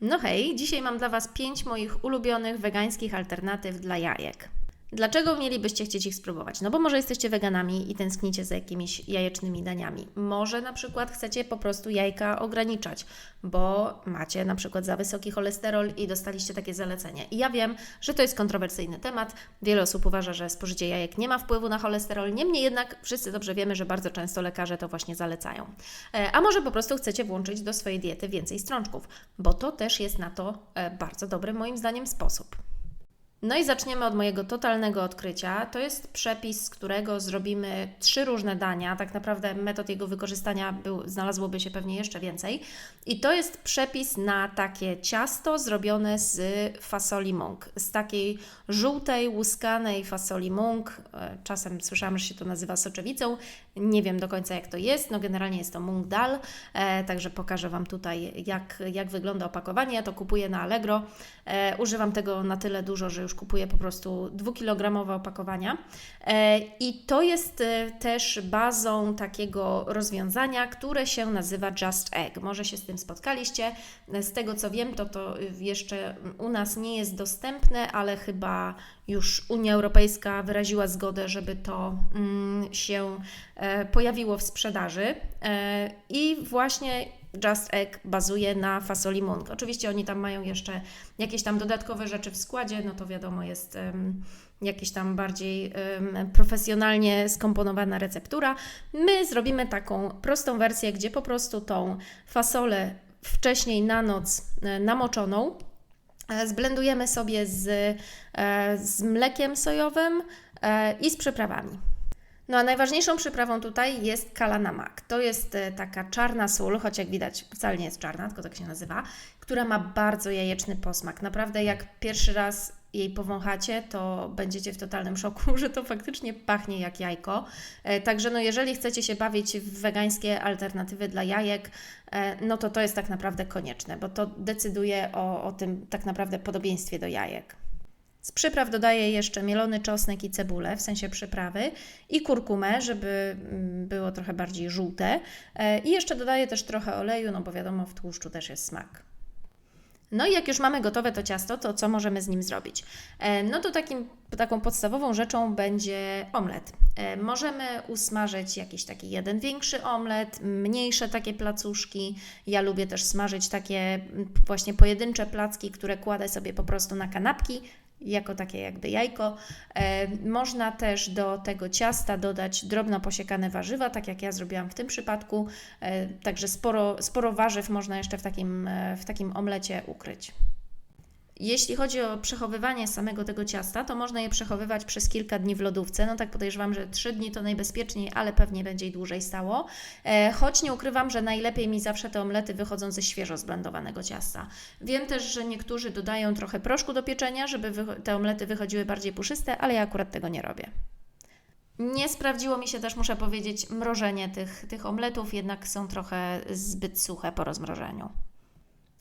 No hej, dzisiaj mam dla Was 5 moich ulubionych wegańskich alternatyw dla jajek. Dlaczego mielibyście chcieć ich spróbować? No bo może jesteście weganami i tęsknicie za jakimiś jajecznymi daniami. Może na przykład chcecie po prostu jajka ograniczać, bo macie na przykład za wysoki cholesterol i dostaliście takie zalecenie. I ja wiem, że to jest kontrowersyjny temat. Wiele osób uważa, że spożycie jajek nie ma wpływu na cholesterol. Niemniej jednak wszyscy dobrze wiemy, że bardzo często lekarze to właśnie zalecają. E, a może po prostu chcecie włączyć do swojej diety więcej strączków, bo to też jest na to e, bardzo dobry moim zdaniem sposób. No i zaczniemy od mojego totalnego odkrycia. To jest przepis, z którego zrobimy trzy różne dania. Tak naprawdę metod jego wykorzystania był, znalazłoby się pewnie jeszcze więcej. I to jest przepis na takie ciasto zrobione z fasoli mung. Z takiej żółtej, łuskanej fasoli mung. E, czasem słyszałam, że się to nazywa soczewicą. Nie wiem do końca jak to jest. No generalnie jest to mung dal. E, także pokażę Wam tutaj jak, jak wygląda opakowanie. Ja to kupuję na Allegro. E, używam tego na tyle dużo, że już kupuję po prostu dwukilogramowe opakowania. E, I to jest e, też bazą takiego rozwiązania, które się nazywa Just Egg. Może się z tym spotkaliście. Z tego co wiem, to to jeszcze u nas nie jest dostępne, ale chyba już Unia Europejska wyraziła zgodę, żeby to mm, się pojawiło w sprzedaży. I właśnie Just Egg bazuje na fasoli mung. Oczywiście oni tam mają jeszcze jakieś tam dodatkowe rzeczy w składzie, no to wiadomo jest um, jakieś tam bardziej um, profesjonalnie skomponowana receptura. My zrobimy taką prostą wersję, gdzie po prostu tą fasolę wcześniej na noc e, namoczoną e, zblendujemy sobie z, e, z mlekiem sojowym i z przyprawami. No a najważniejszą przyprawą tutaj jest kalanamak. To jest e, taka czarna sól, choć jak widać wcale nie jest czarna, tylko tak się nazywa, która ma bardzo jajeczny posmak. Naprawdę jak pierwszy raz jej powąchacie, to będziecie w totalnym szoku, że to faktycznie pachnie jak jajko. E, także no jeżeli chcecie się bawić w wegańskie alternatywy dla jajek, e, no to to jest tak naprawdę konieczne, bo to decyduje o, o tym tak naprawdę podobieństwie do jajek. Z przypraw dodaję jeszcze mielony czosnek i cebulę, w sensie przyprawy, i kurkumę, żeby mm, było trochę bardziej żółte. E, I jeszcze dodaję też trochę oleju, no bo wiadomo, w tłuszczu też jest smak. No i jak już mamy gotowe to ciasto, to co możemy z nim zrobić? E, no to takim, taką podstawową rzeczą będzie omlet. E, możemy usmażyć jakiś taki jeden większy omlet, mniejsze takie placuszki. Ja lubię też smażyć takie właśnie pojedyncze placki, które kładę sobie po prostu na kanapki, jako takie jakby jajko. E, można też do tego ciasta dodać drobno posiekane warzywa, tak jak ja zrobiłam w tym przypadku. E, także sporo, sporo warzyw można jeszcze w takim, e, w takim omlecie ukryć. Jeśli chodzi o przechowywanie samego tego ciasta, to można je przechowywać przez kilka dni w lodówce. No tak podejrzewam, że 3 dni to najbezpieczniej, ale pewnie będzie i dłużej stało. E, choć nie ukrywam, że najlepiej mi zawsze te omlety wychodzą ze świeżo zblendowanego ciasta. Wiem też, że niektórzy dodają trochę proszku do pieczenia, żeby te omlety wychodziły bardziej puszyste, ale ja akurat tego nie robię. Nie sprawdziło mi się też, muszę powiedzieć, mrożenie tych, tych omletów, jednak są trochę zbyt suche po rozmrożeniu.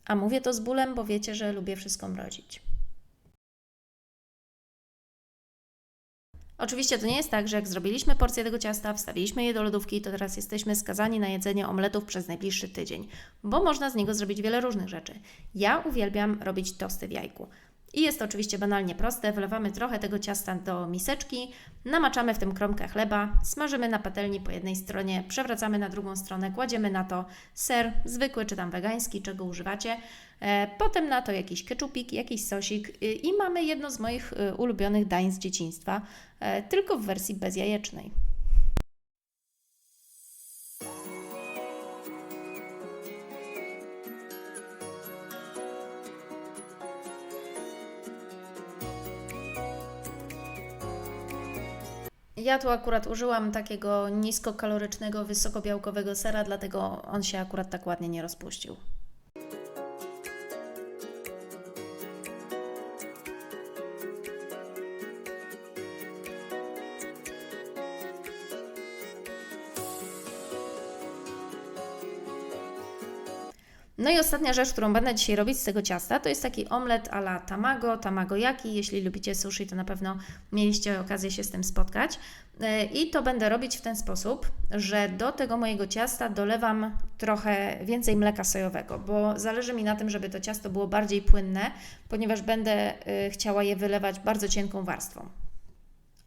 A mówię to z bólem, bo wiecie, że lubię wszystko mrozić. Oczywiście to nie jest tak, że jak zrobiliśmy porcję tego ciasta, wstawiliśmy je do lodówki, to teraz jesteśmy skazani na jedzenie omletów przez najbliższy tydzień, bo można z niego zrobić wiele różnych rzeczy. Ja uwielbiam robić tosty w jajku. I jest to oczywiście banalnie proste. Wlewamy trochę tego ciasta do miseczki, namaczamy w tym kromkę chleba, smażymy na patelni po jednej stronie, przewracamy na drugą stronę, kładziemy na to ser, zwykły czy tam wegański, czego używacie. E, potem na to jakiś keczupik, jakiś sosik y, i mamy jedno z moich y, ulubionych dań z dzieciństwa, e, tylko w wersji bezjajecznej. Ja tu akurat użyłam takiego niskokalorycznego, wysokobiałkowego sera, dlatego on się akurat tak ładnie nie rozpuścił. No i ostatnia rzecz, którą będę dzisiaj robić z tego ciasta, to jest taki omlet a la tamago, tamagoyaki. Jeśli lubicie sushi, to na pewno mieliście okazję się z tym spotkać. E, I to będę robić w ten sposób, że do tego mojego ciasta dolewam trochę więcej mleka sojowego, bo zależy mi na tym, żeby to ciasto było bardziej płynne, ponieważ będę e, chciała je wylewać bardzo cienką warstwą.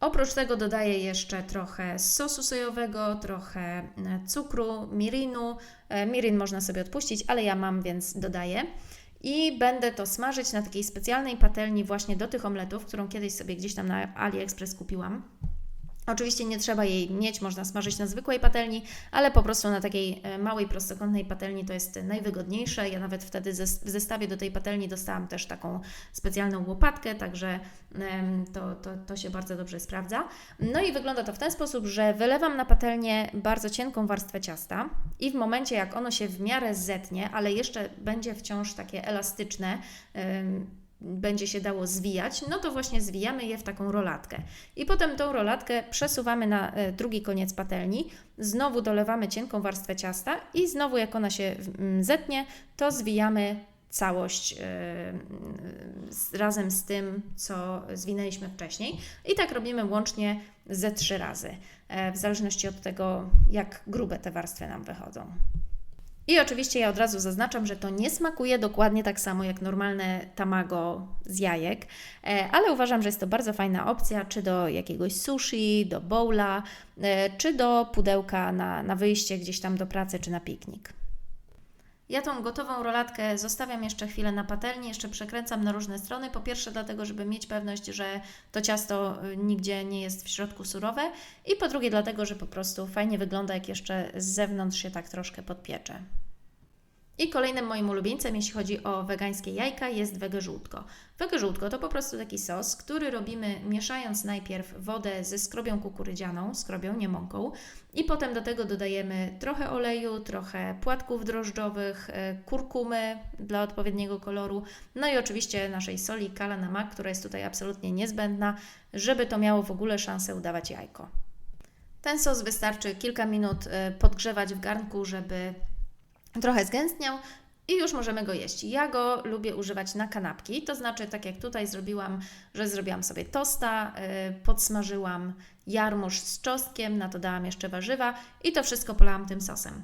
Oprócz tego dodaję jeszcze trochę sosu sojowego, trochę e, cukru, mirinu. E, mirin można sobie odpuścić, ale ja mam, więc dodaję. I będę to smażyć na takiej specjalnej patelni właśnie do tych omletów, którą kiedyś sobie gdzieś tam na AliExpress kupiłam. Oczywiście nie trzeba jej mieć, można smażyć na zwykłej patelni, ale po prostu na takiej e, małej, prostokątnej patelni to jest najwygodniejsze. Ja nawet wtedy w zestawie do tej patelni dostałam też taką specjalną łopatkę, także to, to, to się bardzo dobrze sprawdza. No i wygląda to w ten sposób, że wylewam na patelnię bardzo cienką warstwę ciasta i w momencie jak ono się w miarę zetnie, ale jeszcze będzie wciąż takie elastyczne, będzie się dało zwijać, no to właśnie zwijamy je w taką rolatkę. I potem tą rolatkę przesuwamy na e, drugi koniec patelni, znowu dolewamy cienką warstwę ciasta i znowu jak ona się zetnie, to zwijamy całość yy, razem z tym, co zwinęliśmy wcześniej. I tak robimy łącznie ze trzy razy, yy, w zależności od tego, jak grube te warstwy nam wychodzą. I oczywiście ja od razu zaznaczam, że to nie smakuje dokładnie tak samo jak normalne tamago z jajek, e, ale uważam, że jest to bardzo fajna opcja, czy do jakiegoś sushi, do bowla, e, czy do pudełka na, na wyjście gdzieś tam do pracy, czy na piknik. Ja tą gotową rolatkę zostawiam jeszcze chwilę na patelni, jeszcze przekręcam na różne strony. Po pierwsze dlatego, żeby mieć pewność, że to ciasto y, nigdzie nie jest w środku surowe i po drugie dlatego, że po prostu fajnie wygląda, jak jeszcze z zewnątrz się tak troszkę podpiecze. I kolejnym moim ulubieńcem, jeśli chodzi o wegańskie jajka, jest wege żółtko. Wege żółtko to po prostu taki sos, który robimy mieszając najpierw wodę ze skrobią kukurydzianą, skrobią, nie mąką, i potem do tego dodajemy trochę oleju, trochę płatków drożdżowych, e, kurkumy dla odpowiedniego koloru, no i oczywiście naszej soli kala mak, która jest tutaj absolutnie niezbędna, żeby to miało w ogóle szansę udawać jajko. Ten sos wystarczy kilka minut e, podgrzewać w garnku, żeby trochę zgęstniał i już możemy go jeść. Ja go lubię używać na kanapki, to znaczy tak jak tutaj zrobiłam, że zrobiłam sobie tosta, yy, podsmażyłam jarmuż z czosnkiem, na to dałam jeszcze warzywa i to wszystko polałam tym sosem.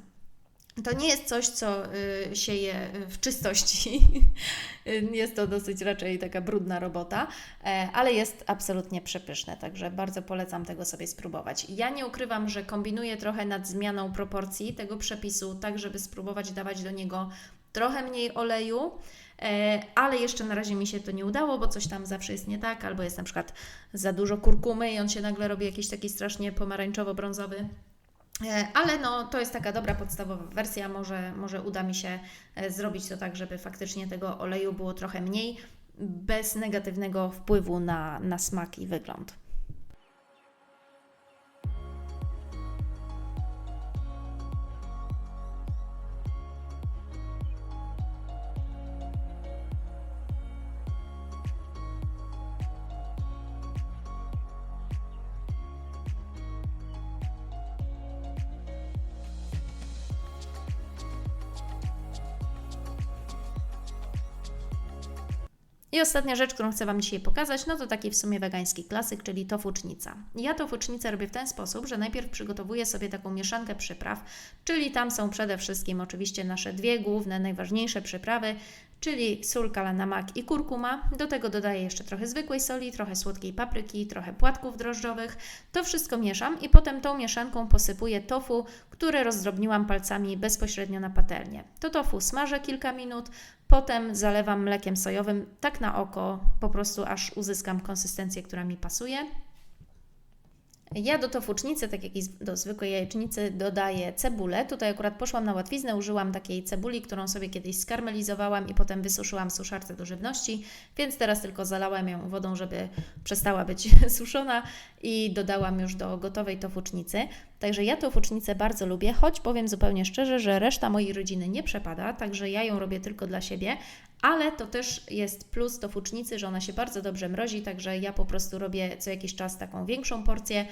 To nie jest coś, co y, się je w czystości. jest to dosyć raczej taka brudna robota, e, ale jest absolutnie przepyszne, także bardzo polecam tego sobie spróbować. Ja nie ukrywam, że kombinuję trochę nad zmianą proporcji tego przepisu, tak żeby spróbować dawać do niego trochę mniej oleju, e, ale jeszcze na razie mi się to nie udało, bo coś tam zawsze jest nie tak, albo jest na przykład za dużo kurkumy i on się nagle robi jakiś taki strasznie pomarańczowo-brązowy. E, ale no, to jest taka dobra podstawowa wersja. Może, może uda mi się e, zrobić to tak, żeby faktycznie tego oleju było trochę mniej, bez negatywnego wpływu na, na smak i wygląd. I ostatnia rzecz, którą chcę Wam dzisiaj pokazać, no to taki w sumie wegański klasyk, czyli tofucznica. Ja tofucznicę robię w ten sposób, że najpierw przygotowuję sobie taką mieszankę przypraw, czyli tam są przede wszystkim oczywiście nasze dwie główne, najważniejsze przyprawy, czyli sól, kalanamak i kurkuma. Do tego dodaję jeszcze trochę zwykłej soli, trochę słodkiej papryki, trochę płatków drożdżowych. To wszystko mieszam i potem tą mieszanką posypuję tofu, które rozdrobniłam palcami bezpośrednio na patelnię. To tofu smażę kilka minut, potem zalewam mlekiem sojowym tak na oko, po prostu aż uzyskam konsystencję, która mi pasuje. Ja do tofucznicy, tak jak i do zwykłej jajecznicy, dodaję cebulę. Tutaj akurat poszłam na łatwiznę, użyłam takiej cebuli, którą sobie kiedyś skarmelizowałam i potem wysuszyłam w suszarce do żywności, więc teraz tylko zalałam ją wodą, żeby przestała być suszona i dodałam już do gotowej tofucznicy. Także ja tofucznicę bardzo lubię, choć powiem zupełnie szczerze, że reszta mojej rodziny nie przepada, także ja ją robię tylko dla siebie, ale to też jest plus do fucznicy, że ona się bardzo dobrze mrozi, także ja po prostu robię co jakiś czas taką większą porcję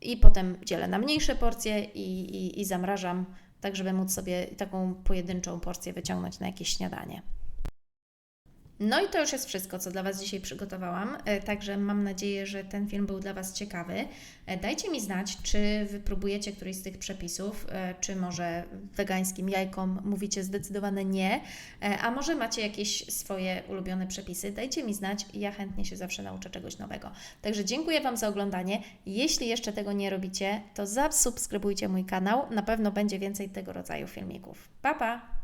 i potem dzielę na mniejsze porcje i, i, i zamrażam tak żeby móc sobie taką pojedynczą porcję wyciągnąć na jakieś śniadanie. No i to już jest wszystko, co dla Was dzisiaj przygotowałam. E, Także mam nadzieję, że ten film był dla Was ciekawy. E, Dajcie mi znać, czy wypróbujecie któryś z tych przepisów, e, czy może wegańskim jajkom mówicie zdecydowane nie, a może macie jakieś swoje ulubione przepisy. Dajcie mi znać, ja chętnie się zawsze nauczę czegoś nowego. Także dziękuję Wam za oglądanie. Jeśli jeszcze tego nie robicie, to zasubskrybujcie mój kanał. Na pewno będzie więcej tego rodzaju filmików. Pa, pa!